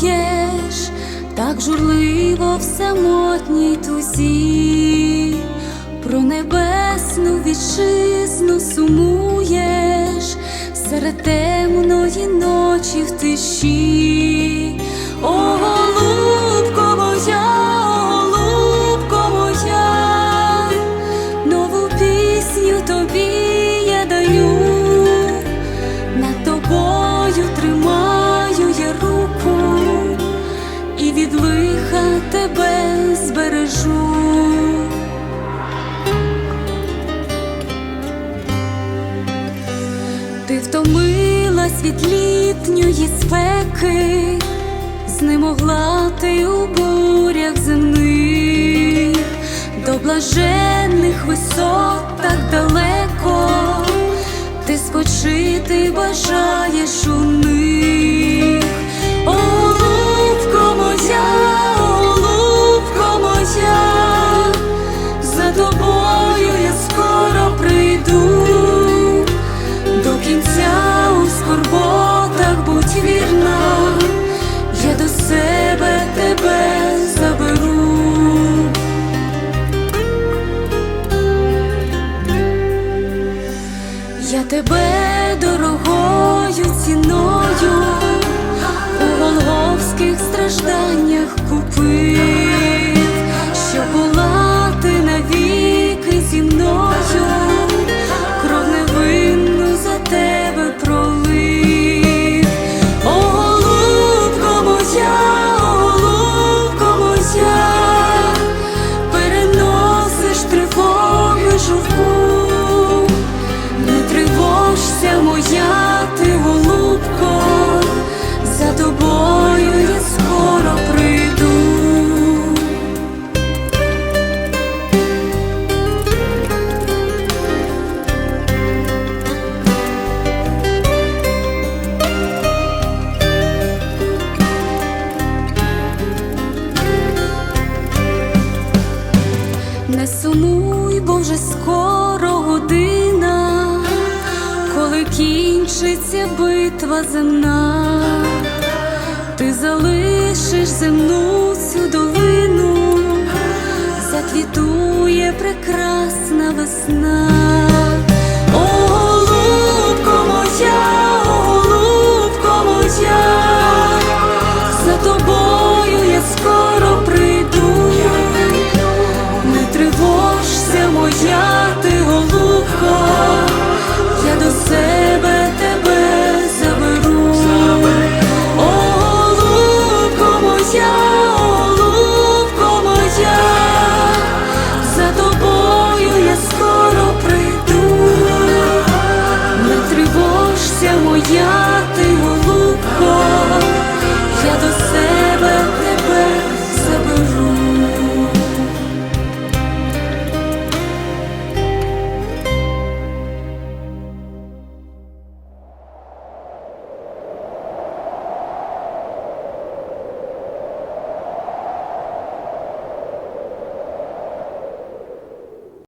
п'єш, так журливо в самотній тузі, про небесну вітчизну сумуєш серед темної ночі в тиші. Ого! Лиха тебе збережу. Ти втомилась від літньої спеки, знемогла ти у бурях земних, до блаженних висот так далеко, ти спочити бажаєш у них. Тебе дорогою ціною коли кінчиться битва земна, ти залишиш земну цю долину, заквітує прекрасна весна.